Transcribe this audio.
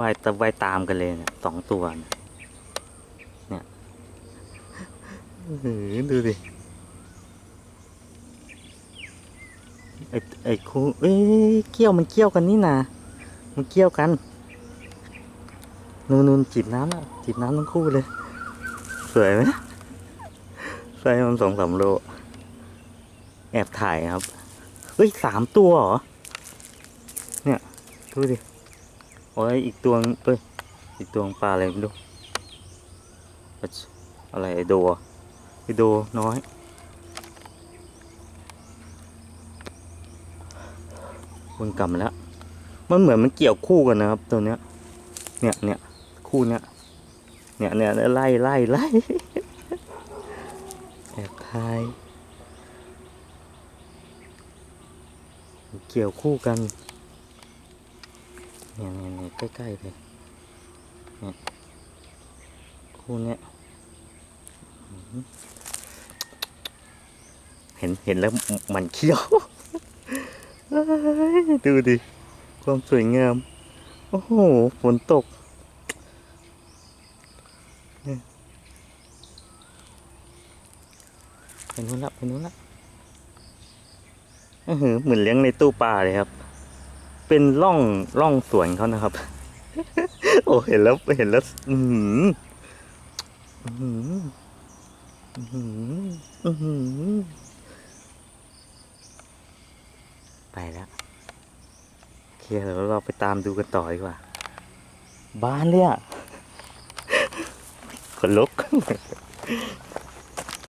ว่ายตะว่ายตามกันเลยเนี่ยสองตัว เนี่ยเนี่ยอื้อดูดิไอไอคู่เอ้ยเกี้ยวมันเกี้ยวกันนี่นามันเกี้ยวกันนูนนูนจีบน้ำแล้วจีบน้ำทั้งคู่เลย สวยไหมไซส์มันสองสามโล แอบถ่ายครับ เฮ้ยสามตัวเหรอ เนี่ย ดูดิ โอ้ยอีกตัวเอ้ยอีกตัวปลาอะไรไม่รู้อะไรไอโดะไอโดน้อยวนกลับมาแล้ว มันเหมือนมันเกี่ยวคู่กันนะครับ ตัวเนี้ย เนี่ยเนี่ยคู่เนี้ย เนี่ยเนี่ยไล่ไล่ไล่แอบถ่ายเกี่ยวคู่กัน เนี่ยเนี่ยเนี่ยใกล้ๆเลยเนี่ยคู่เนี้ยเห็นเห็นแล้วมันเคี้ยวดูดิ ความสวยงาม โอ้โห ฝนตกเนี่ยไปนู้นละไปนู้นละอือเหมือนเลี้ยงในตู้ปลาเลยครับ เป็นร่องร่องสวนเขานะครับ โอ้เห็นแล้วเห็นแล้ว อืออืออืออือไปแล้วโอเคเดี๋ยวเราไปตามดูกันต่อดีกว่า บ้านเลยอะขนลุก